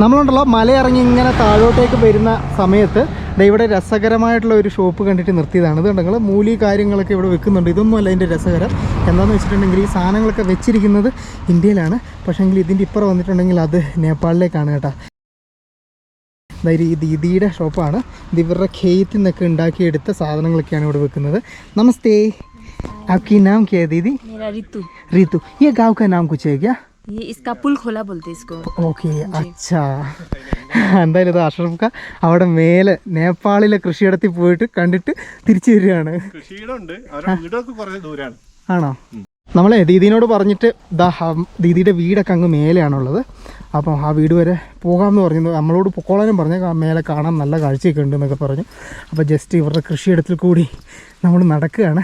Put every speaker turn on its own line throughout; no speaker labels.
നമ്മളുണ്ടല്ലോ മലയിറങ്ങി ഇങ്ങനെ താഴോട്ടേക്ക് വരുന്ന സമയത്ത് ദേ ഇവിടെ രസകരമായിട്ടുള്ള ഒരു ഷോപ്പ് കണ്ടിട്ട് നിർത്തിയതാണ് ഇത് നിങ്ങൾ മൂലി കാര്യങ്ങളൊക്കെ ഇവിടെ വെക്കുന്നുണ്ട് ഇതൊന്നും അല്ല ഇതിൻ്റെ രസകരം എന്താണെന്ന് വെച്ചിട്ടുണ്ടെങ്കിൽ ഈ സാധനങ്ങളൊക്കെ വെച്ചിരിക്കുന്നത് ഇന്ത്യയിലാണ് പക്ഷേങ്കിൽ ഇതിൻ്റെ ഇപ്പുറം വന്നിട്ടുണ്ടെങ്കിൽ അത് നേപ്പാളിലേക്കാണ് കേട്ടോ അതായത് ഈ ദീദിയുടെ ഷോപ്പാണ് ഇത് ഇവരുടെ ഖേത്തിൽ നിന്നൊക്കെ ഉണ്ടാക്കിയെടുത്ത സാധനങ്ങളൊക്കെയാണ് ഇവിടെ വെക്കുന്നത് നമസ്തേ आपकी नाम क्या है दीदी
मेरा ऋतु
रितु ये गांव का नाम कुछ है क्या
ये इसका पुल खोला बोलते इसको
ഓക്കെ അച്ഛാ എന്തായാലും ഇത് അഷ്റഫ് അവിടെ മേലെ നേപ്പാളിലെ കൃഷിയിടത്തിൽ പോയിട്ട് കണ്ടിട്ട് തിരിച്ചു വരികയാണ്
കൃഷിയിടമുണ്ട് അവരുടെ വീടൊക്കെ കുറേ ദൂരാണ്
ആണോ നമ്മളെ ദീദിനോട് പറഞ്ഞിട്ട് ദാ ഹം- ദീദിയുടെ വീടൊക്കെ അങ്ങ് മേലെയാണുള്ളത് അപ്പം ആ വീട് വരെ പോകാമെന്ന് പറഞ്ഞു നമ്മളോട് പൊക്കോളാനും പറഞ്ഞു ആ മേലെ കാണാൻ നല്ല കാഴ്ചയൊക്കെ ഉണ്ട് എന്നൊക്കെ പറഞ്ഞു അപ്പോൾ ജസ്റ്റ് ഇവരുടെ കൃഷിയിടത്തിൽ കൂടി നമ്മൾ നടക്കുകയാണ്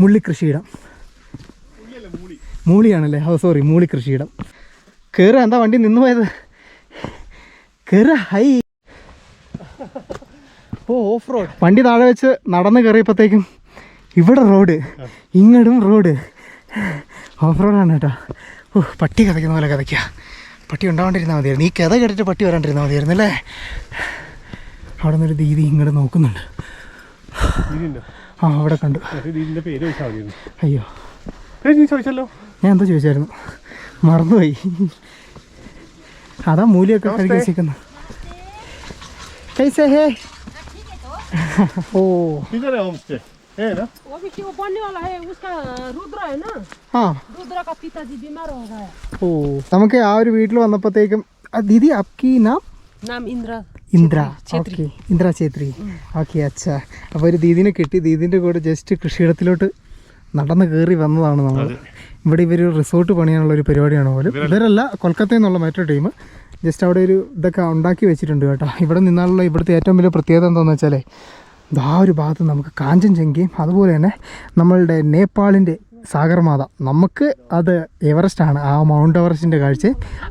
മുള്ളി കൃഷിയിടം മൂളിയാണല്ലേ? ഓ സോറി മൂളി കൃഷിയിടം കയറുക എന്താ വണ്ടി നിന്ന് പോയത്? കയറുക ഹൈ. ഓ ഓഫ് റോഡ് വണ്ടി താഴെ വെച്ച് നടന്ന് കയറിയപ്പോഴത്തേക്കും ഇവിടെ റോഡ് ഇങ്ങടും റോഡ് ഓഫ് റോഡാണ് കേട്ടോ. ഓ പട്ടി കഥയ്ക്കുന്ന പോലെ കഥയ്ക്കുക പട്ടി ഉണ്ടാവാണ്ടിരുന്നാൽ മതിയായിരുന്നു. ഈ കഥ കേട്ടിട്ട് പട്ടി വരാണ്ടിരുന്നാൽ മതിയായിരുന്നു അല്ലേ? അവിടെ നിന്നൊരു ദീദി ഇങ്ങോട്ട് നോക്കുന്നുണ്ട്. ആ അവിടെ കണ്ടു. അയ്യോ.
ചോദിച്ചല്ലോ.
ഞാൻ എന്തോ ചോദിച്ചായിരുന്നു മറന്നുപോയി അതാ മൂലിയൊക്കെ കഴുകി വെച്ചിരിക്കുന്നു कैसे है ओ
किधर है होम स्टे है ना
वो भी क्यों बनने वाला है उसका रुद्र है ना
हाँ
रुद्र का पिताजी बीमार हो गया
ഓ നമുക്ക് ആ ഒരു വീട്ടിൽ വന്നപ്പോഴത്തേക്കും ആ, ദീദി അപ്കി നാം
नाम इंद्रा
ഇന്ദ്ര ഓക്കെ ഇന്ദ്ര ഛേത്രി ഓക്കെ അച്ഛാ അപ്പോൾ ഒരു ദീദിനെ കിട്ടി ദീദിൻ്റെ കൂടെ ജസ്റ്റ് കൃഷിയിടത്തിലോട്ട് നടന്ന് കയറി വന്നതാണ് നമ്മൾ ഇവിടെ ഇവർ റിസോർട്ട് പണിയാനുള്ള ഒരു പരിപാടിയാണ് പോലും ഇവരല്ല. കൊൽക്കത്തയിൽ നിന്നുള്ള മറ്റൊരു ടീം ജസ്റ്റ് അവിടെ ഒരു ഇതൊക്കെ ഉണ്ടാക്കി വെച്ചിട്ടുണ്ട് കേട്ടോ. ഇവിടെ നിന്നാലുള്ള ഇവിടുത്തെ ഏറ്റവും വലിയ പ്രത്യേകത എന്താണെന്ന് വെച്ചാലേ ആ ഒരു ഭാഗത്ത് നമുക്ക് കാഞ്ചൻജംഗയും അതുപോലെ തന്നെ നമ്മളുടെ നേപ്പാളിന്റെ സാഗർമാത. നമുക്ക് അത് എവറസ്റ്റ് ആണ്. ആ മൗണ്ട് എവറസ്റ്റിന്റെ കാഴ്ച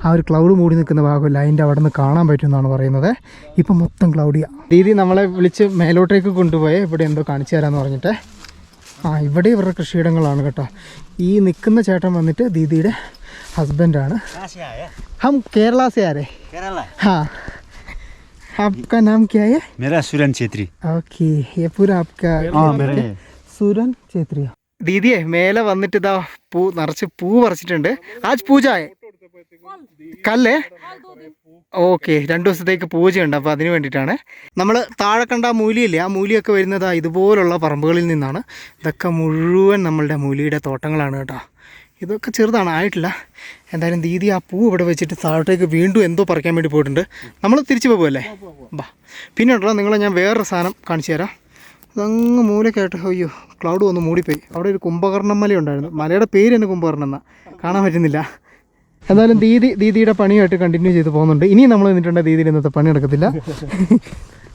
ആ ഒരു ക്ലൗഡ് മൂടി നിൽക്കുന്ന ഭാഗമില്ല. അതിന്റെ അവിടെ നിന്ന് കാണാൻ പറ്റുമെന്നാണ് പറയുന്നത്. ഇപ്പം മൊത്തം ക്ലൗഡിയാണ് രീതി നമ്മളെ വിളിച്ച് മേലോട്ടേക്ക് കൊണ്ടുപോയി. ഇവിടെ എന്തോ കാണിച്ചു തരാമെന്ന് പറഞ്ഞിട്ട്. ആ ഇവിടെ ഇവരുടെ കൃഷിയിടങ്ങളാണ് കേട്ടോ ഈ നിൽക്കുന്ന ചേട്ടൻ വന്നിട്ട് ദീദിയുടെ ഹസ്ബൻഡാണ് ഹം കേരള से आ रहे
केरला
हाँ आपका नाम क्या है
मेरा सुरन छेत्री
ഓക്കെ ये पूरा आपका
हाँ मेरे
സുരൻ ഛേത്രിയ ദീദിയെ മേലെ വന്നിട്ട് ഇതാ പൂ നിറച്ച് പൂ പറിച്ചിട്ടുണ്ട് ആജ് പൂജ കല്ലേ ഓക്കെ രണ്ട് ദിവസത്തേക്ക് പൂജയുണ്ട് അപ്പോൾ അതിന് വേണ്ടിയിട്ടാണ്. നമ്മൾ താഴെ കണ്ട ആ മൂലിയില്ലേ ആ മൂലിയൊക്കെ വരുന്നത് ഇതുപോലുള്ള പറമ്പുകളിൽ നിന്നാണ്. ഇതൊക്കെ മുഴുവൻ നമ്മളുടെ മൂലിയുടെ തോട്ടങ്ങളാണ് കേട്ടോ. ഇതൊക്കെ ചെറുതാണ് ആയിട്ടില്ല. എന്തായാലും ദീദി ആ പൂ ഇവിടെ വെച്ചിട്ട് താഴോട്ടേക്ക് വീണ്ടും എന്തോ പറിക്കാൻ വേണ്ടി പോയിട്ടുണ്ട്. നമ്മൾ തിരിച്ചു പോകുമല്ലേ ബാ. പിന്നെ ഉണ്ടല്ലോ നിങ്ങളെ ഞാൻ വേറൊരു സാധനം കാണിച്ചു തരാം. അതങ്ങ് മൂലക്കായിട്ട് അയ്യോ ക്ലൗഡ് വന്ന് മൂടിപ്പോയി. അവിടെ ഒരു കുംഭകർണം മല ഉണ്ടായിരുന്നു മലയുടെ പേര് തന്നെ കുംഭകർണം എന്നാണ് കാണാൻ പറ്റുന്നില്ല. എന്തായാലും ദീദി ദീദിയുടെ പണിയായിട്ട് കണ്ടിന്യൂ ചെയ്ത് പോകുന്നുണ്ട് ഇനിയും നമ്മൾ നിന്നിട്ടുണ്ടെങ്കിൽ ദീദിയുടെ ഇന്നത്തെ പണി നടക്കത്തില്ല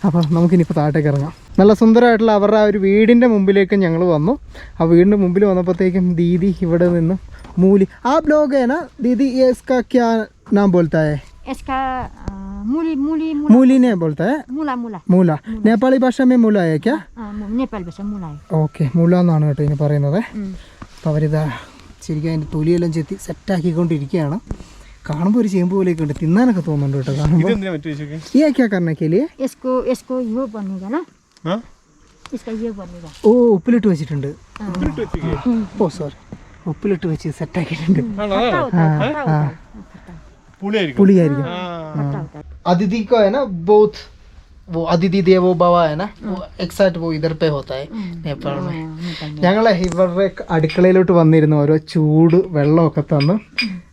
അപ്പോൾ നമുക്കിനിപ്പോൾ താഴത്തേക്ക് ഇറങ്ങാം നല്ല സുന്ദരമായിട്ടുള്ള അവരുടെ ആ ഒരു വീടിൻ്റെ മുമ്പിലേക്ക് ഞങ്ങൾ വന്നു ആ വീടിൻ്റെ മുമ്പിൽ വന്നപ്പോഴത്തേക്കും ദീദി ഇവിടെ നിന്ന് മൂലി ആ ബ്ലോഗ് है ना दीदी ये इसका क्या नाम बोलता है
इसका अ, मूली मूली मूला
मूली ने बोलता है
मूला मूला
മൂല നേപ്പാളി ഭാഷ में മൂല है क्या
अ, मु- नेपाल भाषा मूला है
ഓക്കെ മൂല എന്നാണ് കേട്ടോ ഇനി പറയുന്നത് അപ്പോൾ അവരിതാ ശരിക്കും അതിന്റെ തൊലിയെല്ലാം ചെത്തി സെറ്റാക്കിക്കൊണ്ടിരിക്കുകയാണ്. കാണുമ്പോൾ ഒരു ചേമ്പ് പോലെയൊക്കെ ഉണ്ട്. തിന്നാനൊക്കെ തോന്നുന്നുണ്ട് കേട്ടോ കാണുമ്പോൾ ഈ
ആക്കിയാ കാരണക്കേലേ
ഓ ഉപ്പിലിട്ട് വെച്ചിട്ടുണ്ട്. ഓ സോറി ഉപ്പിലിട്ട് വെച്ച് സെറ്റാക്കിയിട്ടുണ്ട്.
പുളിയായിരിക്കും.
അതിഥിക്കോ ബോത്ത്. वो अदिति देवो भव है ना वो एक साथ वो इधर पे होता है नेपाल में
हाँ, नेपाल में।
ഞങ്ങളെ ഇവരുടെ അടുക്കളയിലോട്ട് വന്നിരുന്നു ഓരോ ചൂട് വെള്ളമൊക്കെ തന്നു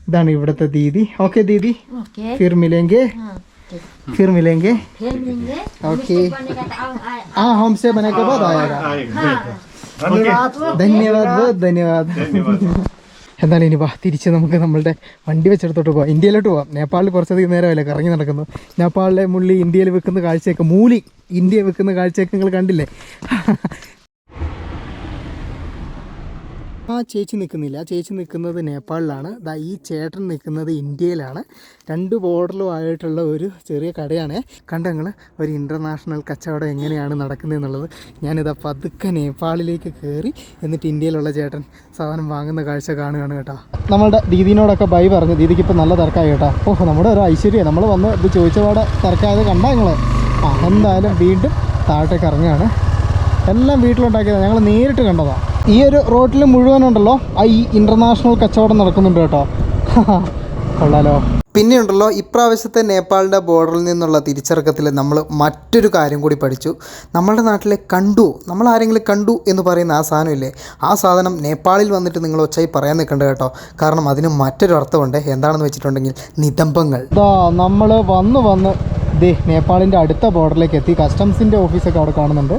ഇതാണ് ഇവിടുത്തെ ദീദി ഓക്കെ ദീദി
ओके
ഫിർ മിലേങ്കെ
हाँ, ठीक।
फिर मिलेंगे
फिर मिलेंगे
ओके
बनेगा तो आओ- आए-
हाँ हमसे बने के बाद आएगा
धन्यवाद
ധന്യവാദ് बहुत ധന്യവാദ് എന്തായാലും ഇനി വാ തിരിച്ച് നമുക്ക് നമ്മളുടെ വണ്ടി വെച്ചെടുത്തോട്ട് പോവാം. ഇന്ത്യയിലോട്ട് പോവാം. നേപ്പാളിൽ കുറച്ചധികം നേരമല്ലേ? കറങ്ങി നടക്കുന്നു. നേപ്പാളിലെ മുള്ളി ഇന്ത്യയിൽ വെക്കുന്ന കാഴ്ചയൊക്കെ മൂലി ഇന്ത്യയിൽ വെക്കുന്ന കാഴ്ചയൊക്കെ നിങ്ങൾ കണ്ടില്ലേ? ആ ചേച്ചി നിൽക്കുന്നില്ല. ചേച്ചി നിൽക്കുന്നത് നേപ്പാളിലാണ്. ദാ ഈ ചേട്ടൻ നിൽക്കുന്നത് ഇന്ത്യയിലാണ്. രണ്ട് ബോർഡറിലും ആയിട്ടുള്ള ഒരു ചെറിയ കടയാണ്. കണ്ടങ്ങൾ ഒരു ഇന്റർനാഷണൽ കച്ചവടം എങ്ങനെയാണ് നടക്കുന്നതെന്നുള്ളത് ഞാനിതാ പതുക്കെ നേപ്പാളിലേക്ക് കയറി എന്നിട്ട് ഇന്ത്യയിലുള്ള ചേട്ടൻ സാധനം വാങ്ങുന്ന കാഴ്ച കാണുകയാണ് കേട്ടോ. നമ്മുടെ ദീദിനോടൊക്കെ ബൈ പറഞ്ഞു ദീദിക്ക് ഇപ്പോൾ നല്ല തിരക്കായി കേട്ടോ. ഓഹ് നമ്മുടെ ഒരു ഐശ്വര്യം. നമ്മൾ വന്ന് ഇത് ചോദിച്ചപാടെ തിരക്കായത് കണ്ടാ നിങ്ങൾ ആ എന്തായാലും വീണ്ടും താഴത്തേക്ക് ഇറങ്ങുകയാണ്. എല്ലാം വീട്ടിലുണ്ടാക്കിയതാണ് ഞങ്ങൾ നേരിട്ട് കണ്ടതാണ് ഈ ഒരു റോട്ടിൽ മുഴുവനുണ്ടല്ലോ ആ ഈ ഇന്റർനാഷണൽ കച്ചവടം നടക്കുന്നുണ്ട് കേട്ടോ. കൊള്ളാലോ. പിന്നെ ഉണ്ടല്ലോ ഇപ്രാവശ്യത്തെ നേപ്പാളിന്റെ ബോർഡറിൽ നിന്നുള്ള തിരിച്ചിറക്കത്തിൽ നമ്മൾ മറ്റൊരു കാര്യം കൂടി പഠിച്ചു. നമ്മളുടെ നാട്ടിലെ കണ്ടു നമ്മൾ ആരെങ്കിലും കണ്ടു എന്ന് പറയുന്ന ആ സാധനമില്ലേ? ആ സാധനം നേപ്പാളിൽ വന്നിട്ട് നിങ്ങൾ ഒച്ചായി പറയാൻ നിൽക്കണ്ട കേട്ടോ. കാരണം അതിന് മറ്റൊരു അർത്ഥമുണ്ട്. എന്താണെന്ന് വെച്ചിട്ടുണ്ടെങ്കിൽ നിതംബങ്ങൾ. നമ്മൾ വന്ന് വന്ന് ദേ നേപ്പാളിന്റെ അടുത്ത ബോർഡറിലേക്ക് എത്തി. കസ്റ്റംസിന്റെ ഓഫീസൊക്കെ അവിടെ കാണുന്നുണ്ട്.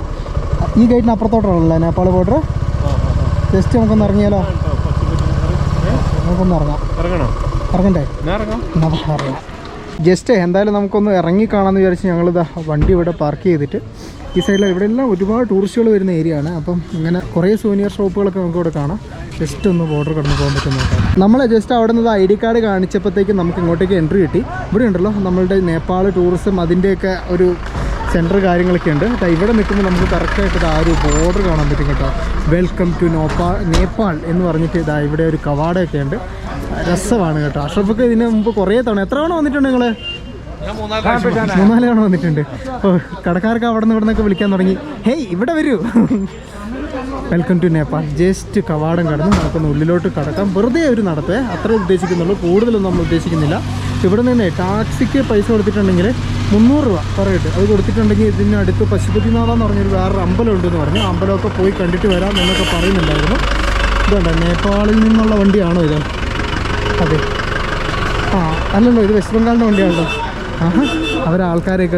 ഈ ഗേറ്റിന് അപ്പുറത്തോട്ടാണല്ലോ നേപ്പാൾ ബോർഡർ ജസ്റ്റ് നമുക്കൊന്ന് ഇറങ്ങിയാലോ? നമുക്കൊന്ന് ഇറങ്ങാം.
ഇറങ്ങണോ?
ഇറങ്ങണ്ടേ?
ഇറങ്ങാം.
ജസ്റ്റ് എന്തായാലും നമുക്കൊന്ന് ഇറങ്ങി കാണാമെന്ന് വിചാരിച്ച് ഞങ്ങളിതാ വണ്ടി ഇവിടെ പാർക്ക് ചെയ്തിട്ട് ഈ സൈഡിൽ ഇവിടെ എല്ലാം ഒരുപാട് ടൂറിസ്റ്റുകൾ വരുന്ന ഏരിയ ആണ്. അപ്പം ഇങ്ങനെ കുറേ സൂനിയർ ഷോപ്പുകളൊക്കെ നമുക്ക് ഇവിടെ കാണാം. ജസ്റ്റ് ഒന്ന് ബോർഡർ കടന്ന് പോകാൻ പറ്റുന്ന നമ്മളെ നമ്മൾ ജസ്റ്റ് അവിടെ നിന്ന് ഐ ഡി കാർഡ് കാണിച്ചപ്പോഴത്തേക്കും നമുക്ക് ഇങ്ങോട്ടേക്ക് എൻട്രി കിട്ടി. ഇവിടെ ഉണ്ടല്ലോ നമ്മളുടെ നേപ്പാൾ ടൂറിസം അതിന്റെയൊക്കെ ഒരു സെന്റർ കാര്യങ്ങളൊക്കെ ഉണ്ട്. ദാ ഇവിടെ നിൽക്കുമ്പോൾ നമുക്ക് കറക്റ്റായിട്ട് ആ ഒരു ബോർഡർ കാണാൻ പറ്റും കേട്ടോ. വെൽക്കം ടു നോപ്പാൾ നേപ്പാൾ എന്ന് പറഞ്ഞിട്ട് ഇതാ ഇവിടെ ഒരു കവാടയൊക്കെ ഉണ്ട്. രസമാണ് കേട്ടോ. അഷ്റഫൊക്കെ ഇതിന് മുമ്പ് കുറേ തവണ എത്ര തവണ വന്നിട്ടുണ്ട് നിങ്ങൾ മൂന്നാൽ തവണ വന്നിട്ടുണ്ട്. ഓ കടക്കാർക്ക് അവിടെ നിന്ന് ഇവിടെ നിന്നൊക്കെ വിളിക്കാൻ തുടങ്ങി. ഹേയ് ഇവിടെ വരൂ. വെൽക്കം ടു നേപ്പാൾ ജസ്റ്റ് കവാടം കടന്ന് നമുക്കൊന്ന് ഉള്ളിലോട്ട് കടക്കാം. വെറുതെ ഒരു നടത്തേ അത്രേ ഉദ്ദേശിക്കുന്നുള്ളൂ. കൂടുതലൊന്നും നമ്മൾ ഉദ്ദേശിക്കുന്നില്ല. ഇവിടെ നിന്ന് ടാക്സിക്ക് പൈസ കൊടുത്തിട്ടുണ്ടെങ്കിൽ മുന്നൂറ് രൂപ പറയട്ടെ അത് കൊടുത്തിട്ടുണ്ടെങ്കിൽ ഇതിനടുത്ത് പശുപതിനാഥ എന്ന് പറഞ്ഞൊരു വേറൊരു അമ്പലം ഉണ്ടെന്ന് പറഞ്ഞു അമ്പലമൊക്കെ പോയി കണ്ടിട്ട് വരാം എന്നൊക്കെ പറയുന്നുണ്ടായിരുന്നു. ഇതുണ്ട് നേപ്പാളിൽ നിന്നുള്ള വണ്ടിയാണോ ഇത്? അതെ. ആ അല്ലല്ലോ ഇത് വെസ്റ്റ് ബംഗാളിന്റെ വണ്ടിയാണല്ലോ. അവർ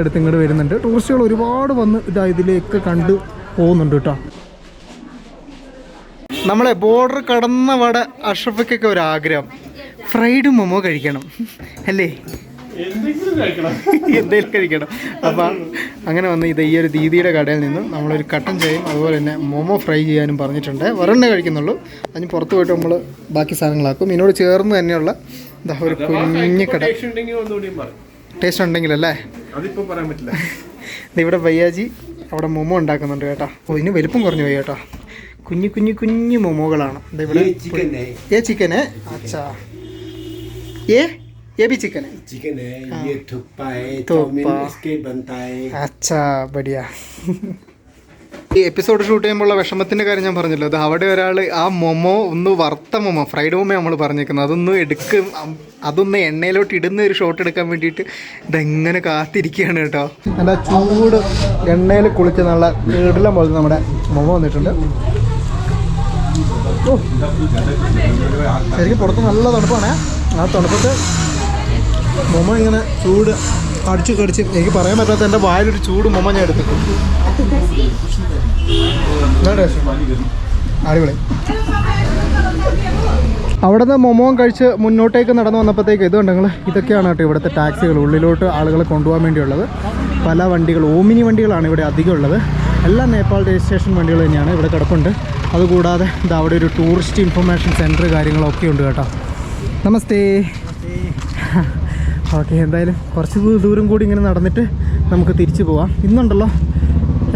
അടുത്ത് ഇങ്ങോട്ട് വരുന്നുണ്ട്. ടൂറിസ്റ്റുകൾ ഒരുപാട് വന്ന് ഇതാ ഇതിലേക്ക് കണ്ട് പോകുന്നുണ്ട് കേട്ടോ. നമ്മളെ ബോർഡർ കടന്നവടെ വട അഷ്റഫയ്ക്കൊക്കെ ഒരു ആഗ്രഹം ഫ്രൈഡ് മൊമോ കഴിക്കണം. അല്ലേ?
എന്തെങ്കിലും കഴിക്കണം.
അപ്പം അങ്ങനെ വന്ന് ഇത് ഈ ഒരു ദീദിയുടെ കടയിൽ നിന്നും നമ്മളൊരു കട്ടൻ ചായയും അതുപോലെ തന്നെ മോമോ ഫ്രൈ ചെയ്യാനും പറഞ്ഞിട്ടുണ്ട്. ഒരെണ്ണേ കഴിക്കുന്നുള്ളൂ. അതിന് പുറത്ത് പോയിട്ട് നമ്മൾ ബാക്കി സാധനങ്ങളാക്കും. ഇതിനോട് ചേർന്ന് തന്നെയുള്ള എന്താ ഒരു കുഞ്ഞു കട.
ടേസ്റ്റ് ഉണ്ടെങ്കിൽ
ഉണ്ടെങ്കിലല്ലേ? ഇവിടെ വയ്യാജി അവിടെ മൊമോ ഉണ്ടാക്കുന്നുണ്ട് കേട്ടോ. ഓ ഇതിന് വലിപ്പം കുറഞ്ഞു പോയി കേട്ടോ. കുഞ്ഞു കുഞ്ഞു കുഞ്ഞു മൊമോകളാണ്. ഇവിടെ ഏ? ചിക്കനെ അച്ഛാ. ഏ ഏ ബി ചിക്കന്
चिकन है ये थुप्पा है
थुप्पा।
चाउमीन इसके बनता है
അച്ഛാ ബടിയ ഈ എപ്പിസോഡ് ഷൂട്ട് ചെയ്യുമ്പോഴുള്ള വിഷമത്തിന്റെ കാര്യം ഞാൻ പറഞ്ഞല്ലോ അത് അവിടെ ഒരാൾ ആ മൊമോ ഒന്ന് വറുത്ത മൊമോ ഫ്രൈഡ് മൊമോ നമ്മൾ പറഞ്ഞേക്കുന്നത് അതൊന്ന് എടുക്കും അം- അതൊന്ന് എണ്ണയിലോട്ട് ഇടുന്ന ഒരു ഷോട്ട് എടുക്കാൻ വേണ്ടിയിട്ട് ഇതെങ്ങനെ കാത്തിരിക്കുകയാണ് കേട്ടോ നല്ല ചൂട് എണ്ണയിൽ കുളിച്ച് നല്ല കേടിലും പോലെ നമ്മുടെ മൊമോ വന്നിട്ടുണ്ട് ഓ ശരിക്കും പുറത്ത് നല്ല തണുപ്പാണ് ആ തണുപ്പത്ത് മൊമ ഇങ്ങനെ ചൂട് അടിച്ച് കടിച്ച് എനിക്ക് പറയാൻ പറ്റാത്ത എന്റെ വായിലൊരു ചൂട് മൊമ ഞാൻ എടുത്തു. അടിപൊളി. അവിടെ നിന്ന് മൊമോം കഴിച്ച് മുന്നോട്ടേക്ക് നടന്നു വന്നപ്പോഴത്തേക്ക് ഇത് നിങ്ങൾ ഇതൊക്കെയാണ് കേട്ടോ ഇവിടുത്തെ ടാക്സികൾ. ഉള്ളിലോട്ട് ആളുകളെ കൊണ്ടുപോകാൻ വേണ്ടിയുള്ളത്. പല വണ്ടികൾ ഓമിനി വണ്ടികളാണ് ഇവിടെ അധികം ഉള്ളത്. എല്ലാം നേപ്പാൾ രജിസ്ട്രേഷൻ വണ്ടികൾ തന്നെയാണ് ഇവിടെ കിടപ്പുണ്ട്. അതുകൂടാതെ ഇത് അവിടെ ഒരു ടൂറിസ്റ്റ് ഇൻഫർമേഷൻ സെന്റർ കാര്യങ്ങളൊക്കെ ഉണ്ട് കേട്ടോ. നമസ്തേ. ഓക്കെ എന്തായാലും കുറച്ച് ദൂരം കൂടി ഇങ്ങനെ നടന്നിട്ട് നമുക്ക് തിരിച്ചു പോവാം. ഇന്നുണ്ടല്ലോ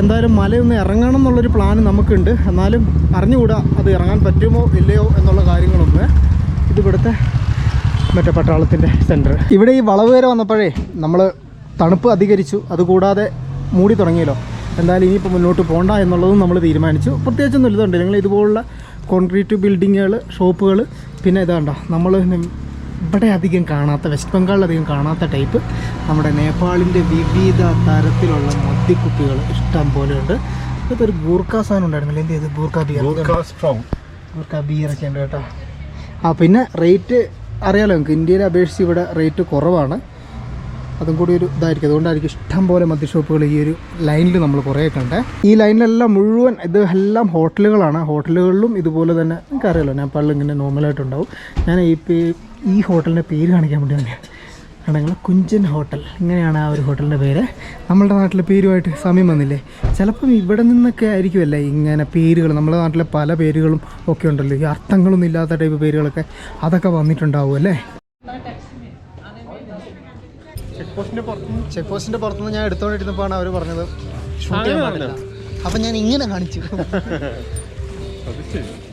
എന്തായാലും മലയൊന്ന് ഇറങ്ങണം എന്നുള്ളൊരു പ്ലാൻ നമുക്കുണ്ട്. എന്നാലും അറിഞ്ഞുകൂടാ അത് ഇറങ്ങാൻ പറ്റുമോ ഇല്ലയോ എന്നുള്ള കാര്യങ്ങളൊന്ന്. ഇതിവിടുത്തെ മറ്റേ പട്ടാളത്തിന്റെ സെന്റർ ഇവിടെ ഈ വളവ് വരെ വന്നപ്പോഴേ നമ്മൾ തണുപ്പ് അധികരിച്ചു. അതുകൂടാതെ മൂടി തുടങ്ങിയല്ലോ. എന്തായാലും ഇനിയിപ്പോൾ മുന്നോട്ട് പോകണ്ട എന്നുള്ളതും നമ്മൾ തീരുമാനിച്ചു. പ്രത്യേകിച്ചൊന്നും ഇതുണ്ട്? നിങ്ങൾ ഇതുപോലുള്ള കോൺക്രീറ്റ് ബിൽഡിങ്ങുകൾ ഷോപ്പുകൾ. പിന്നെ ഇതാണ്ടോ നമ്മൾ ഇവിടെ അധികം കാണാത്ത വെസ്റ്റ് ബംഗാളിൽ അധികം കാണാത്ത ടൈപ്പ് നമ്മുടെ നേപ്പാളിന്റെ വിവിധ തരത്തിലുള്ള മദ്യക്കുപ്പികൾ ഇഷ്ടം പോലെ ഉണ്ട്. ഇതൊരു ഗൂർക്ക സാധനം ഉണ്ടായിരുന്നില്ല? എന്ത് ചെയ്ത്? ഗൂർക്ക ബിയർ
ഗൂർക്ക
ബിയർ ബിയറൊക്കെ ഉണ്ട് കേട്ടോ. ആ പിന്നെ റേറ്റ് അറിയാലോ നിങ്ങൾക്ക് ഇന്ത്യയിലെ അപേക്ഷിച്ച് ഇവിടെ റേറ്റ് കുറവാണ്. അതും കൂടി ഒരു ഇതായിരിക്കും. അതുകൊണ്ടായിരിക്കും ഇഷ്ടം പോലെ മദ്യഷോപ്പുകൾ ഈ ഒരു ലൈനിൽ നമ്മൾ കുറേ കണ്ടേ. ഈ ലൈനിലെല്ലാം മുഴുവൻ ഇത് എല്ലാം ഹോട്ടലുകളാണ്. ഹോട്ടലുകളിലും ഇതുപോലെ തന്നെ എനിക്കറിയാലോ നേപ്പാളിൽ ഇങ്ങനെ നോർമലായിട്ടുണ്ടാവും. ഞാൻ ഈ ഈ ഹോട്ടലിന്റെ പേര് കാണിക്കാൻ വേണ്ടി തന്നെയാണ് ഞങ്ങൾ കുഞ്ചൻ ഹോട്ടൽ. ഇങ്ങനെയാണ് ആ ഒരു ഹോട്ടലിന്റെ പേര്. നമ്മളുടെ നാട്ടിലെ പേരുമായിട്ട് സമയം വന്നില്ലേ? ചിലപ്പം ഇവിടെ നിന്നൊക്കെ ആയിരിക്കുമല്ലേ ഇങ്ങനെ പേരുകൾ. നമ്മുടെ നാട്ടിലെ പല പേരുകളും ഒക്കെ ഉണ്ടല്ലോ. ഈ അർത്ഥങ്ങളൊന്നും ഇല്ലാത്ത ടൈപ്പ് പേരുകളൊക്കെ അതൊക്കെ വന്നിട്ടുണ്ടാവും അല്ലേ? ചെക്ക് പോസ്റ്റിന്റെ ചെക്ക് പുറത്തുനിന്ന് ഞാൻ എടുത്തോണ്ടിരുന്നപ്പോഴാണ് അവർ പറഞ്ഞത് ഷൂട്ട് ചെയ്യാൻ പാടില്ല. അപ്പം ഞാൻ ഇങ്ങനെ കാണിച്ചു.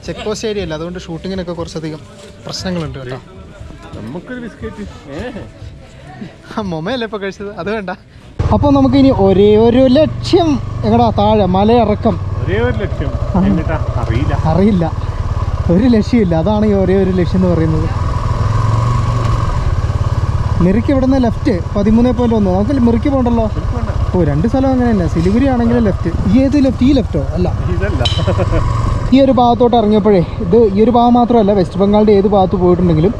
ചെക്ക് പോസ്റ്റ് ഏരിയ അല്ല അതുകൊണ്ട് ഷൂട്ടിങ്ങിനൊക്കെ കുറച്ചധികം പ്രശ്നങ്ങളുണ്ട് കേട്ടോ.
നമുക്കൊരു ബിസ്ക്കറ്റ്
ആ മൊമയല്ലേ ഇപ്പോൾ കഴിച്ചത്? അത് വേണ്ട. അപ്പോൾ നമുക്കിനി ഒരേ ഒരു ലക്ഷ്യം എങ്ങടാ താഴെ മലയിറക്കം.
ഒരേ ഒരു ലക്ഷ്യം. അറിയില്ല.
അറിയില്ല. ഒരു ലക്ഷ്യമില്ല അതാണ് ഈ ഒരേ ഒരു ലക്ഷ്യം എന്ന് പറയുന്നത്. മിറിക്ക് ഇവിടുന്ന് ലെഫ്റ്റ് പതിമൂന്ന് പോയിന്റ് ഒന്ന്. നമുക്ക് മിറിക്ക് പോകണ്ടല്ലോ? ഓ രണ്ട് സ്ഥലം അങ്ങനെ തന്നെ. സിലിഗുരി ആണെങ്കിലും ലെഫ്റ്റ് ഈ ഏത് ലെഫ്റ്റ് ഈ ലെഫ്റ്റോ അല്ല. ഈ ഒരു ഭാഗത്തോട്ട് ഇറങ്ങിയപ്പോഴേ ഇത് ഈ ഒരു ഭാഗം മാത്രമല്ല വെസ്റ്റ് ബംഗാളിന്റെ ഏത് ഭാഗത്ത് പോയിട്ടുണ്ടെങ്കിലും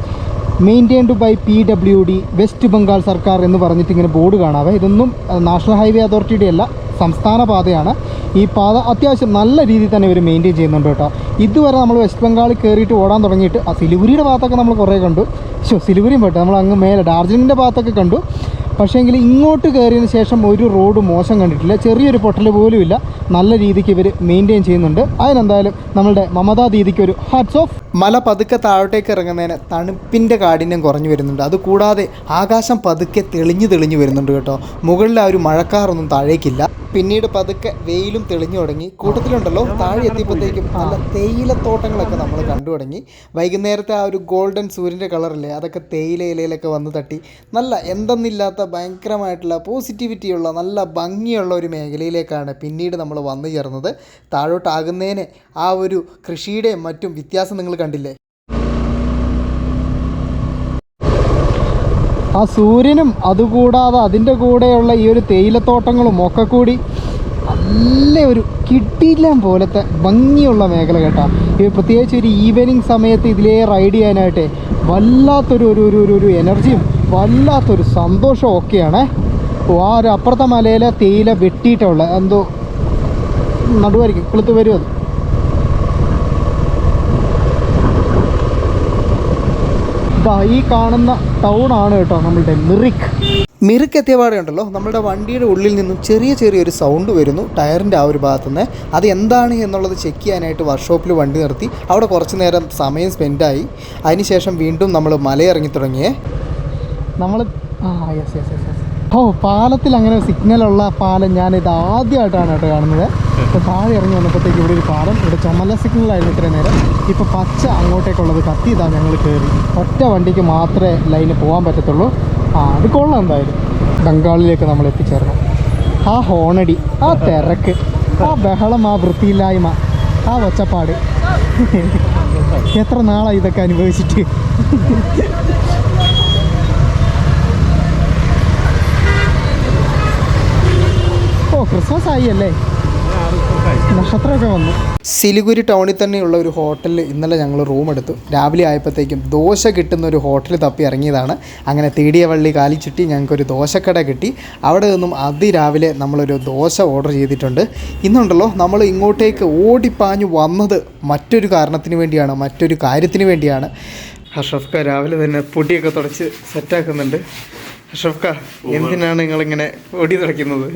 maintained by P W D West Bengal സർക്കാർ എന്ന് പറഞ്ഞിട്ട് ഇങ്ങനെ ബോർഡ് കാണാവേ. ഇതൊന്നും നാഷണൽ ഹൈവേ അതോറിറ്റിയുടെ അല്ല സംസ്ഥാന പാതയാണ്. ഈ പാത അത്യാവശ്യം നല്ല രീതിയിൽ തന്നെ ഇവർ മെയിന്റെയിൻ ചെയ്യുന്നുണ്ട് കേട്ടോ. ഇതുവരെ നമ്മൾ വെസ്റ്റ് ബംഗാളിൽ കയറിയിട്ട് ഓടാൻ തുടങ്ങിയിട്ട് ആ സിലിഗുരിയുടെ ഭാഗത്തൊക്കെ നമ്മൾ കുറേ കണ്ടു. ശോ സിലിഗുരിയും പോട്ടെ നമ്മൾ അങ്ങ് മേലെ ഡാർജിലിങ്ങിന്റെ ഭാഗത്തൊക്കെ കണ്ടു. പക്ഷേങ്കിൽ ഇങ്ങോട്ട് കയറിയതിന് ശേഷം ഒരു റോഡ് മോശം കണ്ടിട്ടില്ല. ചെറിയൊരു പൊട്ടൽ പോലും ഇല്ല. നല്ല രീതിക്ക് ഇവർ മെയിന്റെയിൻ ചെയ്യുന്നുണ്ട്. അതിനെന്തായാലും നമ്മളുടെ മമതാ ദീദിക്ക് ഒരു ഹാറ്റ്സ് ഓഫ് മല പതുക്കെ താഴോട്ടേക്ക് ഇറങ്ങുന്നതിന് തണുപ്പിന്റെ കാഠിന്യം കുറഞ്ഞു വരുന്നുണ്ട്. അതുകൂടാതെ ആകാശം പതുക്കെ തെളിഞ്ഞു തെളിഞ്ഞു വരുന്നുണ്ട് കേട്ടോ. മുകളിൽ ആ ഒരു മഴക്കാറൊന്നും താഴേക്കില്ല. പിന്നീട് പതുക്കെ വെയിലും തെളിഞ്ഞു തുടങ്ങി. കൂട്ടത്തിലുണ്ടല്ലോ. താഴെ എത്തിയപ്പോഴത്തേക്കും നല്ല തേയിലത്തോട്ടങ്ങളൊക്കെ നമ്മൾ കണ്ടു തുടങ്ങി. വൈകുന്നേരത്തെ ആ ഒരു ഗോൾഡൻ സൂര്യന്റെ കളറില്ലേ അതൊക്കെ തേയില ഇലയിലൊക്കെ വന്ന് തട്ടി. നല്ല എന്തെന്നില്ലാത്ത ഭയങ്കരമായിട്ടുള്ള പോസിറ്റിവിറ്റിയുള്ള നല്ല ഭംഗിയുള്ള ഒരു മേഖലയിലേക്കാണ് പിന്നീട് നമ്മൾ വന്നു ചേർന്നത്. താഴോട്ടാകുന്നതിന് ആ ഒരു കൃഷിയുടെയും മറ്റും വ്യത്യാസം നിങ്ങൾ കണ്ടില്ലേ? ആ സൂര്യനും അതുകൂടാതെ അതിന്റെ കൂടെയുള്ള ഈ ഒരു തേയിലത്തോട്ടങ്ങളും ഒക്കെ കൂടി നല്ല ഒരു കിട്ടിയില്ലാൻ പോലത്തെ ഭംഗിയുള്ള മേഖല കേട്ടോ. ഈ പ്രത്യേകിച്ച് ഒരു ഈവനിങ് സമയത്ത് ഇതിലേ റൈഡ് ചെയ്യാനായിട്ട് വല്ലാത്തൊരു ഒരു ഒരു ഒരു എനർജിയും വല്ലാത്തൊരു സന്തോഷം ഒക്കെയാണ് ആ ഒരു അപ്പുറത്തെ മലയിലെ തേയില വെട്ടിയിട്ടുള്ള എന്തോ നടുവായിരിക്കും കിളുത്ത് വരും അത്? ഈ കാണുന്ന ടൗൺ ആണ് കേട്ടോ നമ്മളുടെ മിറിക് മിറിക്ക് എത്തിയ പാടുണ്ടല്ലോ നമ്മുടെ വണ്ടിയുടെ ഉള്ളിൽ നിന്നും ചെറിയ ചെറിയൊരു സൗണ്ട് വരുന്നു ടയറിന്റെ ആ ഒരു ഭാഗത്തുനിന്ന്. അത് എന്താണ് എന്നുള്ളത് ചെക്ക് ചെയ്യാനായിട്ട് വർക്ക്ഷോപ്പിൽ വണ്ടി നിർത്തി. അവിടെ കുറച്ച് നേരം സമയം സ്പെൻഡായി അതിനുശേഷം വീണ്ടും നമ്മൾ മലയിറങ്ങി തുടങ്ങിയേ. നമ്മൾ ആ യെസ് യെസ് യെസ് യെസ് ഓ പാലത്തിൽ അങ്ങനെ സിഗ്നൽ ഉള്ള പാലം ഞാൻ ഇത് ആദ്യമായിട്ടാണ് കേട്ടോ കാണുന്നത്. ഇപ്പോൾ താഴെ ഇറങ്ങി വന്നപ്പോഴത്തേക്ക് ഇവിടെ ഒരു പാലം ഇവിടെ ചുമല സിഗ്നലായിരുന്നു ഇത്രയും നേരം ഇപ്പോൾ പച്ച അങ്ങോട്ടേക്കുള്ളത് കത്തി ഇതാ ഞങ്ങൾ കയറി ഒറ്റ വണ്ടിക്ക് മാത്രമേ ലൈനിൽ പോകാൻ പറ്റത്തുള്ളൂ. ആ അത് കൊള്ളാം എന്തായാലും. ബംഗാളിലേക്ക് നമ്മൾ എത്തിച്ചേർന്നു. ആ ഹോണടി ആ തിരക്ക് ആ ബഹളം ആ വൃത്തിയില്ലായ്മ ആ ഒച്ചപ്പാട്. എത്ര നാളായി ഇതൊക്കെ അനുഭവിച്ചിട്ട് ഓ ക്രിസ്മസ് ആയി അല്ലേ നക്ഷത്രമൊക്കെ വന്നു. സിലിഗുരി ടൗണിൽ തന്നെയുള്ള ഒരു ഹോട്ടലിൽ ഇന്നലെ ഞങ്ങൾ റൂം എടുത്തു. രാവിലെ ആയപ്പോഴത്തേക്കും ദോശ കിട്ടുന്ന ഒരു ഹോട്ടൽ തപ്പി ഇറങ്ങിയതാണ്. അങ്ങനെ തേടിയ വള്ളി കാലി ചുറ്റി ഞങ്ങൾക്കൊരു ദോശക്കട കിട്ടി. അവിടെ നിന്നും അതിരാവിലെ നമ്മളൊരു ദോശ ഓർഡർ ചെയ്തിട്ടുണ്ട്. ഇന്നുണ്ടല്ലോ നമ്മൾ ഇങ്ങോട്ടേക്ക് ഓടിപ്പാഞ്ഞു വന്നത് മറ്റൊരു കാരണത്തിന് വേണ്ടിയാണ് മറ്റൊരു കാര്യത്തിന് വേണ്ടിയാണ്. ഹർഷഫ്ക രാവിലെ തന്നെ പൊടിയൊക്കെ തുടച്ച് സെറ്റാക്കുന്നുണ്ട് അഷ്റഫ് എന്തിനാണ് നിങ്ങൾ
ഇങ്ങനെ ഓടി തുടയ്ക്കുന്നത്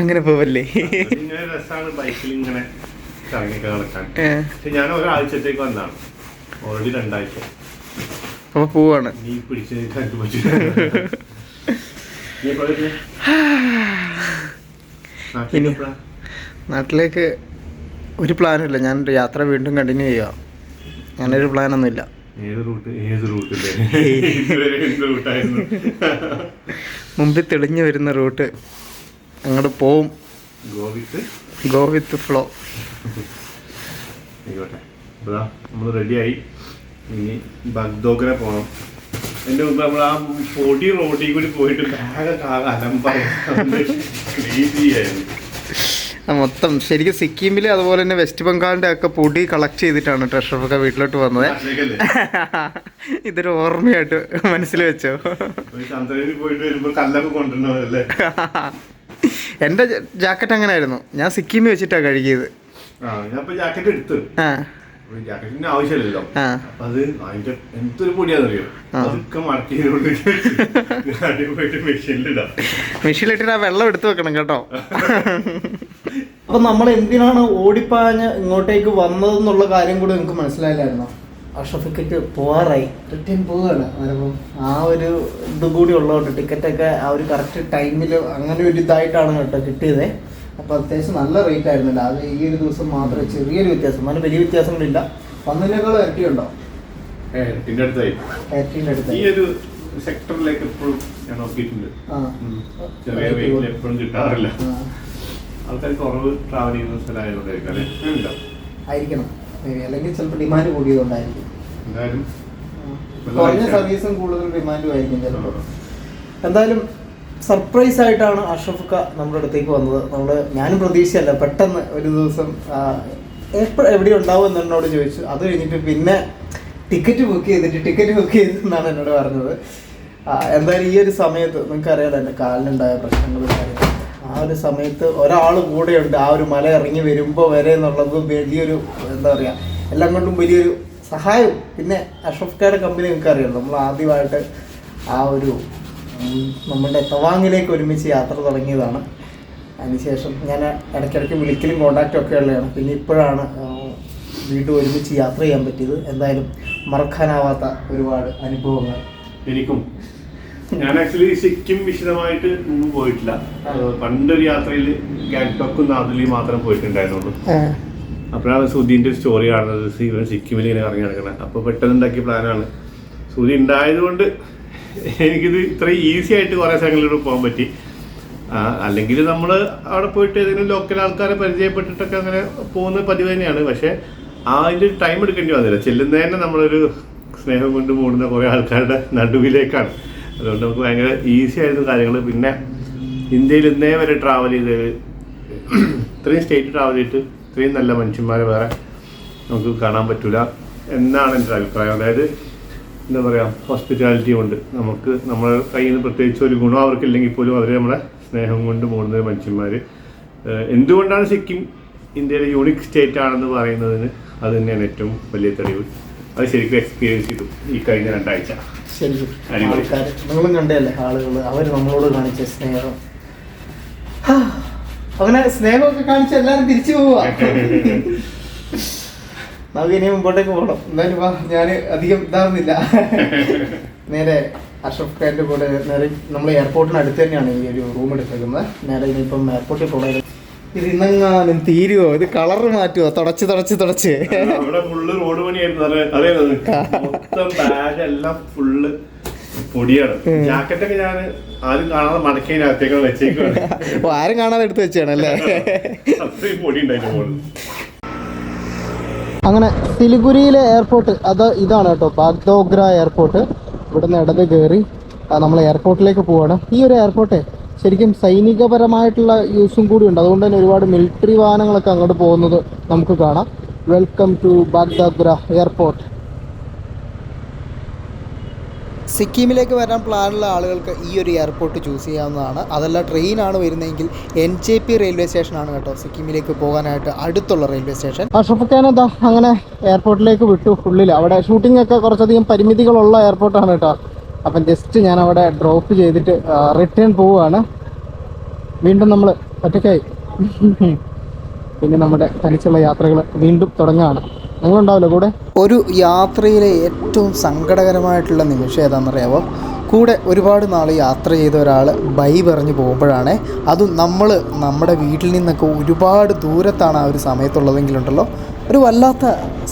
അങ്ങനെ പോവല്ലേ?
രസമാണ് ബൈക്കിൽ ഇങ്ങനെ ഞാൻ ഒരാഴ്ചത്തേക്ക് വന്നാണ് ഓൾറെഡി രണ്ടാഴ്ച.
അപ്പൊ പോവാണ്.
നീ പിടിച്ച് കണ്ടു പറ്റി നീ എപ്പോഴാ വരുന്നെ? നാട്ടിലേക്ക്
ഒരു പ്ലാനും ഇല്ല. ഞാൻ യാത്ര വീണ്ടും കണ്ടിന്യൂ ചെയ്യുക ഞാനൊരു പ്ലാനൊന്നുമില്ല
ഏത് റൂട്ട്? ഏത് റൂട്ടില്ലേ ഇതുവരെ എന്ത് റൂട്ടായിരുന്നു?
മുമ്പിൽ തെളിഞ്ഞു വരുന്ന റൂട്ട്. അങ്ങോട്ട് പോവും.
ഗോവിത്ത്?
ഗോ വിത്ത് ഫ്ലോ
ആയിക്കോട്ടെ നമ്മൾ റെഡിയായി ഇനി ബഗ്ദോഗ്ര പോകണം എന്റെ മുമ്പ് നമ്മൾ ആ പൊടി റോഡിൽ കൂടി പോയിട്ട് ആകെ അലമ്പായിരുന്നു ആയിരുന്നു.
മൊത്തം. ശരിക്കും സിക്കിമിൽ അതുപോലെ തന്നെ വെസ്റ്റ് ബംഗാളിന്റെ ഒക്കെ പൊടി കളക്ട് ചെയ്തിട്ടാണ് ട്രഷറൊക്കെ വീട്ടിലോട്ട് വന്നത്? ഇതൊരു ഓർമ്മയായിട്ട് മനസ്സിൽ വെച്ചോ. എന്റെ ജാക്കറ്റ് അങ്ങനെ ആയിരുന്നു ഞാൻ സിക്കിമിൽ വെച്ചിട്ടാണ് കഴുകിയത്.
ജാക്കറ്റ് എടുത്തു.
ആ.
ജാക്കറ്റിന്റെ ആവശ്യമില്ലല്ലോ. അത് അതിന്റെ എന്തൊരു പൊടിയാണെന്നറിയോ? അതൊക്കെ മടക്കിയതുകൊണ്ട് പോയിട്ട് മെഷീനിലിടാം
മെഷീനിലിട്ടിട്ട് ആ വെള്ളം എടുത്തു വെക്കണം കേട്ടോ. അപ്പൊ നമ്മൾ എന്തിനാണ് ഓടിപ്പാഞ്ഞ് ഇങ്ങോട്ടേക്ക് വന്നതെന്നുള്ള കാര്യം കൂടി നിങ്ങൾക്ക് മനസ്സിലായില്ലായിരുന്നോ? അഷഫിക്കറ്റ് പോവാറായി. റിട്ടേൺ പോവുകയാണ്. അന്നേരം ആ ഒരു ഇത് കൂടി ഉള്ളതുകൊണ്ട് ടിക്കറ്റൊക്കെ ആ ഒരു കറക്റ്റ് ടൈമിൽ അങ്ങനെ ഒരു ഇതായിട്ടാണ് കേട്ടോ കിട്ടിയത്. അപ്പോൾ അത്യാവശ്യം നല്ല റേറ്റ് ആയിരുന്നില്ല. അത് ഈ ഒരു ദിവസം മാത്രമേ ചെറിയൊരു വ്യത്യാസം. അങ്ങനെ വലിയ വ്യത്യാസങ്ങളില്ല. വന്നതിനേക്കാളും ഇരട്ടിയുണ്ടോ?
ഉണ്ടോ അടുത്തായി.
ഇരട്ടീന്റെ അടുത്ത്
ഈ ഒരു സെക്ടറിലേക്ക് എപ്പോഴും ഞാൻ നോക്കിയിട്ടുണ്ട്.
ആ.
ചെറിയ വെയിറ്റിൽ എപ്പോഴും കിട്ടാറില്ല. ആൾക്കാർ കുറവ് ട്രാവൽ ചെയ്യുന്ന സ്ഥലമായതുകൊണ്ടായിരിക്കും
ആയിരിക്കണം. അല്ലെങ്കിൽ ചിലപ്പോൾ ഡിമാൻഡ് കൂടിയതുകൊണ്ടായിരിക്കും.
എന്തായാലും
കുറഞ്ഞ സർവീസും കൂടുതൽ ഡിമാൻഡും ആയിരിക്കും ചിലപ്പോൾ എന്തായാലും സർപ്രൈസ് ആയിട്ടാണ് അഷ്റഫ് ഖ നമ്മുടെ അടുത്തേക്ക് വന്നത്. നമ്മൾ ഞാനും പ്രതീക്ഷയല്ല പെട്ടെന്ന് ഒരു ദിവസം എപ്പോൾ എവിടെ ഉണ്ടാവും എന്ന് എന്നോട് ചോദിച്ചു. അത് കഴിഞ്ഞിട്ട് പിന്നെ ടിക്കറ്റ് ബുക്ക് ചെയ്തിട്ട് ടിക്കറ്റ് ബുക്ക് ചെയ്തെന്നാണ് എന്നോട് പറഞ്ഞത്. എന്തായാലും ഈ ഒരു സമയത്ത് നിങ്ങൾക്ക് അറിയാതെ എന്റെ കാലിനുണ്ടായ പ്രശ്നങ്ങളും കാര്യങ്ങളും. ആ ഒരു സമയത്ത് ഒരാൾ കൂടെയുണ്ട്. ആ ഒരു മല ഇറങ്ങി വരുമ്പോൾ വരെ എന്നുള്ളത് വലിയൊരു എന്താ പറയുക എല്ലാം കൊണ്ടും വലിയൊരു സഹായം. പിന്നെ അഷ്റഫ് കാർഡ് കമ്പനി നിങ്ങൾക്ക് അറിയാം നമ്മൾ ആദ്യമായിട്ട് ആ ഒരു നമ്മുടെ തവാങ്ങിലേക്ക് ഒരുമിച്ച് യാത്ര തുടങ്ങിയതാണ്. അതിനുശേഷം ഞാൻ ഇടയ്ക്കിടയ്ക്ക് വിളിക്കലും കോണ്ടാക്റ്റും ഒക്കെ ഉള്ളതാണ്. പിന്നെ ഇപ്പോഴാണ് വീണ്ടും ഒരുമിച്ച് യാത്ര ചെയ്യാൻ പറ്റിയത്. എന്തായാലും മറക്കാനാവാത്ത ഒരുപാട് അനുഭവങ്ങൾ.
എനിക്കും ഞാൻ ആക്ച്വലി സിക്കിം വിശദമായിട്ട് മുമ്പ് പോയിട്ടില്ല. പണ്ടൊരു യാത്രയിൽ ഗാങ്ടോക്കും നാദുലി മാത്രം പോയിട്ടുണ്ടായിരുന്നുള്ളൂ. അപ്പോഴാണ് സുധീന്റെ ഒരു സ്റ്റോറി കാണുന്നത്. ഇവൻ സിക്കിമിൽ ഇങ്ങനെ ഇറങ്ങി നടക്കുന്നത് അപ്പോൾ പെട്ടെന്ന് ഉണ്ടാക്കിയ പ്ലാനാണ്. സുധി ഉണ്ടായതുകൊണ്ട് എനിക്കിത് ഇത്ര ഈസി ആയിട്ട് കുറേ സ്ഥലങ്ങളിലൂടെ പോകാൻ പറ്റി. അല്ലെങ്കിൽ നമ്മൾ അവിടെ പോയിട്ട് ഏതെങ്കിലും ലോക്കൽ ആൾക്കാരെ പരിചയപ്പെട്ടിട്ടൊക്കെ അങ്ങനെ പോകുന്ന പതിവ് തന്നെയാണ്. പക്ഷേ അതിന്റെ ടൈം എടുക്കേണ്ടി വന്നില്ല. ചെല്ലുന്നതന്നെ നമ്മളൊരു സ്നേഹം കൊണ്ട് മൂടുന്ന കുറേ ആൾക്കാരുടെ നടുവിലേക്കാണ്. അതുകൊണ്ട് നമുക്ക് ഭയങ്കര ഈസി ആയിരുന്നു കാര്യങ്ങൾ പിന്നെ ഇന്ത്യയിൽ ഇന്നേ വരെ ട്രാവൽ ചെയ്ത് ഇത്രയും സ്റ്റേറ്റ് ട്രാവൽ ചെയ്തിട്ട് ഇത്രയും നല്ല മനുഷ്യന്മാരെ വേറെ നമുക്ക് കാണാൻ പറ്റില്ല എന്നാണ് എന്റെ അഭിപ്രായം. അതായത് എന്താ പറയുക ഹോസ്പിറ്റാലിറ്റി കൊണ്ട് നമുക്ക് നമ്മുടെ കയ്യിൽ നിന്ന് പ്രത്യേകിച്ച് ഒരു ഗുണം അവർക്കില്ലെങ്കിൽ പോലും അവർ നമ്മളെ സ്നേഹം കൊണ്ട് മൂടുന്ന മനുഷ്യന്മാർ എന്തുകൊണ്ടാണ് സിക്കിം ഇന്ത്യയിലെ യൂണിക് സ്റ്റേറ്റ് ആണെന്ന് പറയുന്നതിന് അത് തന്നെയാണ് ഏറ്റവും വലിയ തെളിവ്. അത് ശരിക്കും എക്സ്പീരിയൻസ് ചെയ്തു ഈ കഴിഞ്ഞ രണ്ടാഴ്ച.
ശരിക്കും. ആൾക്കാർ നിങ്ങളും കണ്ടല്ലേ ആളുകൾ അവർ നമ്മളോട് കാണിച്ച സ്നേഹം. അങ്ങനെ സ്നേഹമൊക്കെ കാണിച്ച് എല്ലാവരും തിരിച്ചു പോവാ. നമുക്ക് ഇനി മുമ്പോട്ടേക്ക് പോകണം എന്തായാലും വാ ഞാൻ അധികം ഇതാവുന്നില്ല. നേരെ അഷ്റഫ് ഖാന്റെ കൂടെ നേരെ നമ്മൾ എയർപോർട്ടിന് അടുത്ത് തന്നെയാണ് ഈ ഒരു റൂം എടുത്തേക്കുന്നത്. നേരെ ഇനിയിപ്പം എയർപോർട്ടിൽ പോകണം ഇത് ഇന്നെങ്ങാനും തീരുവോ? ഇത് കളർ മാറ്റുവോ? തുടച്ച് തുടച്ച് തുടച്ച്.
അവിടെ ഫുള്ള് റോഡ് പണിയായിരുന്നു അറിയ- മൊത്തം ബാഗ് എല്ലാം ഫുള്ള് പൊടിയാണ്. ജാക്കറ്റ് ഒക്കെ ഞാൻ ആരും കാണാതെ മടക്കിയതിനകത്തേക്കാണ് വെച്ചേക്കാണ്
ആരും കാണാതെ എടുത്ത് വെച്ചാണ് അല്ലേ
അത്രയും പൊടി ഉണ്ടായിരുന്നു
അങ്ങനെ സിലിഗുരിയിലെ എയർപോർട്ട് അത് ഇതാണ് കേട്ടോ ബാഗ്ദോഗ്ര എയർപോർട്ട് ഇവിടുന്ന് ഇടത് കയറി നമ്മൾ എയർപോർട്ടിലേക്ക് പോവാണ്. ഈ ഒരു എയർപോർട്ട് ശരിക്കും സൈനികപരമായിട്ടുള്ള യൂസും കൂടി ഉണ്ട്. അതുകൊണ്ട് തന്നെ ഒരുപാട് മിലിറ്ററി വാഹനങ്ങളൊക്കെ അങ്ങോട്ട് പോകുന്നത് നമുക്ക് കാണാം. വെൽക്കം ടു ബാഗ്ദാഗുര എയർപോർട്ട് സിക്കിമിലേക്ക് വരാൻ പ്ലാനുള്ള ആളുകൾക്ക് ഈ ഒരു എയർപോർട്ട് ചൂസ് ചെയ്യാവുന്നതാണ്. അതല്ല ട്രെയിനാണ് വരുന്നതെങ്കിൽ എൻ ജെ പി റെയിൽവേ സ്റ്റേഷനാണ് കേട്ടോ സിക്കിമിലേക്ക് പോകാനായിട്ട് അടുത്തുള്ള റെയിൽവേ സ്റ്റേഷൻ അഷഫക്കാൻ എന്താ അങ്ങനെ എയർപോർട്ടിലേക്ക് വിട്ടു ഉള്ളിൽ അവിടെ ഷൂട്ടിംഗ് ഒക്കെ കുറച്ചധികം പരിമിതികളുള്ള എയർപോർട്ടാണ് കേട്ടോ. അപ്പം ജസ്റ്റ് ഞാൻ അവിടെ ഡ്രോപ്പ് ചെയ്തിട്ട് റിട്ടേൺ പോവുകയാണ്. വീണ്ടും നമ്മൾ ഒറ്റയ്ക്കായി. പിന്നെ നമ്മുടെ തനിച്ചുള്ള യാത്രകൾ വീണ്ടും തുടങ്ങുകയാണ്. നിങ്ങളുണ്ടാവില്ല കൂടെ? ഒരു യാത്രയിലെ ഏറ്റവും സങ്കടകരമായിട്ടുള്ള നിമിഷം ഏതാണെന്നറിയാമോ കൂടെ ഒരുപാട് നാൾ യാത്ര ചെയ്ത ഒരാൾ ബൈ പറഞ്ഞ് പോകുമ്പോഴാണ്. അതും നമ്മൾ നമ്മുടെ വീട്ടിൽ നിന്നൊക്കെ ഒരുപാട് ദൂരത്താണ് ആ ഒരു സമയത്തുള്ളതെങ്കിലുണ്ടല്ലോ. ഒരു വല്ലാത്ത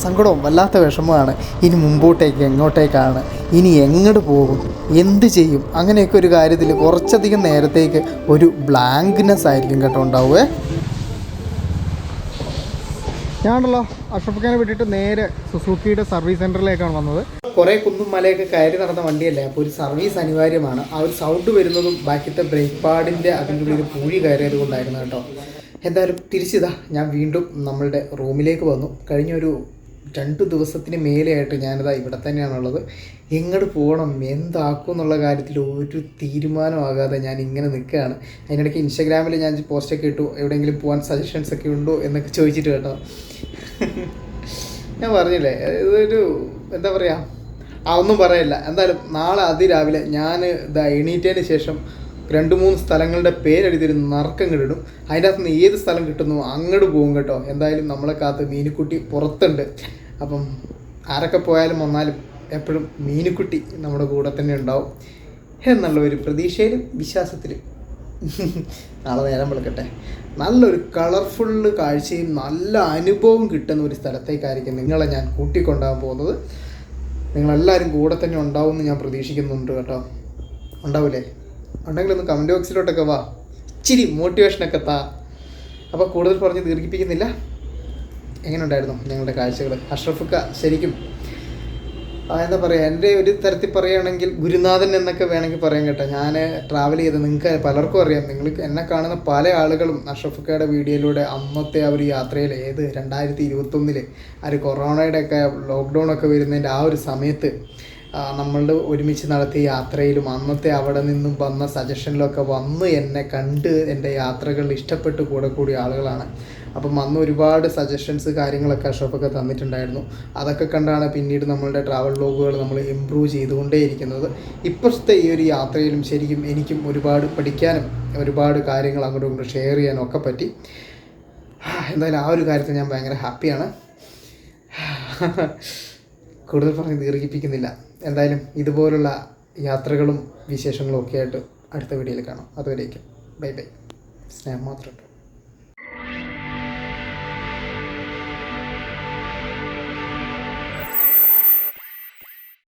സങ്കടവും വല്ലാത്ത വിഷമമാണ് ഇനി മുമ്പോട്ടേക്ക് എങ്ങോട്ടേക്കാണ്? ഇനി എങ്ങോട്ട് പോകും? എന്ത് ചെയ്യും? അങ്ങനെയൊക്കെ ഒരു കാര്യത്തിൽ കുറച്ചധികം നേരത്തേക്ക് ഒരു ബ്ലാങ്ക്നെസ് ആയിരിക്കും കേട്ടോ ഉണ്ടാവുക. ഞാനുണ്ടല്ലോ ഖാനെ വിട്ടിട്ട് നേരെ സുസൂക്കിയുടെ സർവീസ് സെന്ററിലേക്കാണ് വന്നത്. കുറേ കുന്നും മലയൊക്കെ കയറി നടന്ന വണ്ടിയല്ലേ? അപ്പോൾ ഒരു സർവീസ് അനിവാര്യമാണ്. ആ ഒരു സൗണ്ട് വരുന്നതും ബാക്കിത്തെ ബ്രേക്ക് പാഡിന്റെ അതിന്റെ ഉള്ളിൽ പൂഴി കയറിയത് കൊണ്ടായിരുന്നു കേട്ടോ. എന്തായാലും തിരിച്ചിതാ. ഞാൻ വീണ്ടും നമ്മളുടെ റൂമിലേക്ക് വന്നു. കഴിഞ്ഞൊരു രണ്ട് ദിവസത്തിന് മേലെയായിട്ട് ഞാനിതാ ഇവിടെ തന്നെയാണുള്ളത്. എങ്ങോട്ട് പോകണം എന്താക്കും എന്നുള്ള കാര്യത്തിൽ ഒരു തീരുമാനമാകാതെ ഞാൻ ഇങ്ങനെ നിൽക്കുകയാണ്. അതിനിടയ്ക്ക് ഇൻസ്റ്റാഗ്രാമിൽ ഞാൻ പോസ്റ്റൊക്കെ ഇട്ടു. എവിടെയെങ്കിലും പോകാൻ സജഷൻസ് ഒക്കെ ഉണ്ടോ എന്നൊക്കെ ചോദിച്ചിട്ട് കേട്ടോ. ഞാൻ പറഞ്ഞില്ലേ ഇതൊരു എന്താ പറയുക ആ ഒന്നും പറയില്ല. എന്തായാലും നാളെ അതിരാവിലെ ഞാൻ ഇതാ എണീറ്റതിന് ശേഷം രണ്ട് മൂന്ന് സ്ഥലങ്ങളുടെ പേരെഴുതിയൊരു നറുക്കം കിട്ടും അതിന്റെ അകത്ത് നിന്ന് ഏത് സ്ഥലം കിട്ടുന്നു അങ്ങോട്ട് പോകും കേട്ടോ. എന്തായാലും നമ്മളെ കാത്ത് മീനുക്കുട്ടി പുറത്തുണ്ട്. അപ്പം ആരൊക്കെ പോയാലും വന്നാലും എപ്പോഴും മീനുക്കുട്ടി നമ്മുടെ കൂടെ തന്നെ ഉണ്ടാവും എന്നുള്ള ഒരു പ്രതീക്ഷയിലും വിശ്വാസത്തിലും. നാളെ നേരം വിളിക്കട്ടെ. നല്ലൊരു കളർഫുള്ള് കാഴ്ചയും നല്ല അനുഭവം കിട്ടുന്ന ഒരു സ്ഥലത്തേക്കായിരിക്കും നിങ്ങളെ ഞാൻ കൂട്ടിക്കൊണ്ടാകാൻ പോകുന്നത്. നിങ്ങളെല്ലാവരും കൂടെ തന്നെ ഉണ്ടാവും എന്ന് ഞാൻ പ്രതീക്ഷിക്കുന്നുണ്ട് കേട്ടോ. ഉണ്ടാവില്ലേ ഉണ്ടെങ്കിൽ ഒന്ന് കമന്റ് ബോക്സിലോട്ടൊക്കെ വാ. ഇച്ചിരി മോട്ടിവേഷനൊക്കെ താ. അപ്പോൾ കൂടുതൽ പറഞ്ഞ് ദീർഘിപ്പിക്കുന്നില്ല. എങ്ങനെ ഉണ്ടായിരുന്നു ഞങ്ങളുടെ കാഴ്ചകൾ അഷ്റഫുക്ക ശരിക്കും എന്താ പറയുക എന്റെ ഒരു തരത്തിൽ പറയുകയാണെങ്കിൽ ഗുരുനാഥൻ എന്നൊക്കെ വേണമെങ്കിൽ പറയാൻ കേട്ടോ. ഞാൻ ട്രാവൽ ചെയ്ത് നിങ്ങൾക്ക് പലർക്കും അറിയാം. നിങ്ങൾ എന്നെ കാണുന്ന പല ആളുകളും അഷ്റഫുക്കയുടെ വീഡിയോയിലൂടെ അന്നത്തെ ആ ഒരു യാത്രയിൽ ഏത് രണ്ടായിരത്തി ഇരുപത്തൊന്നിൽ ആ ഒരു കൊറോണയുടെ ഒക്കെ ലോക്ക്ഡൗൺ ഒക്കെ വരുന്നതിന്റെ ആ ഒരു സമയത്ത് നമ്മളുടെ ഒരുമിച്ച് നടത്തിയ യാത്രയിലും അന്നത്തെ അവിടെ നിന്നും വന്ന സജഷനിലൊക്കെ വന്ന് എന്നെ കണ്ട് എന്റെ യാത്രകൾ ഇഷ്ടപ്പെട്ട് കൂടെ കൂടിയ ആളുകളാണ്. അപ്പം അന്ന് ഒരുപാട് സജഷൻസ് കാര്യങ്ങളൊക്കെ അഷറഫൊക്കെ തന്നിട്ടുണ്ടായിരുന്നു. അതൊക്കെ കണ്ടാണ് പിന്നീട് നമ്മളുടെ ട്രാവൽ വ്ലോഗുകൾ നമ്മൾ ഇമ്പ്രൂവ് ചെയ്തുകൊണ്ടേയിരിക്കുന്നത്. ഇപ്പോഴത്തെ ഈ ഒരു യാത്രയിലും ശരിക്കും എനിക്കും ഒരുപാട് പഠിക്കാനും ഒരുപാട് കാര്യങ്ങൾ അങ്ങോട്ടും ഇങ്ങോട്ടും ഷെയർ ചെയ്യാനും ഒക്കെ പറ്റി. എന്തായാലും ആ ഒരു കാര്യത്തിൽ ഞാൻ ഭയങ്കര ഹാപ്പിയാണ് കൂടുതൽ പറഞ്ഞ് ദീർഘിപ്പിക്കുന്നില്ല. എന്തായാലും ഇതുപോലുള്ള യാത്രകളും വിശേഷങ്ങളും ഒക്കെ ആയിട്ട് അടുത്ത വീഡിയോയിൽ കാണാം. അതുവരേക്കും. Bye bye. സ്നേഹം മാത്രം.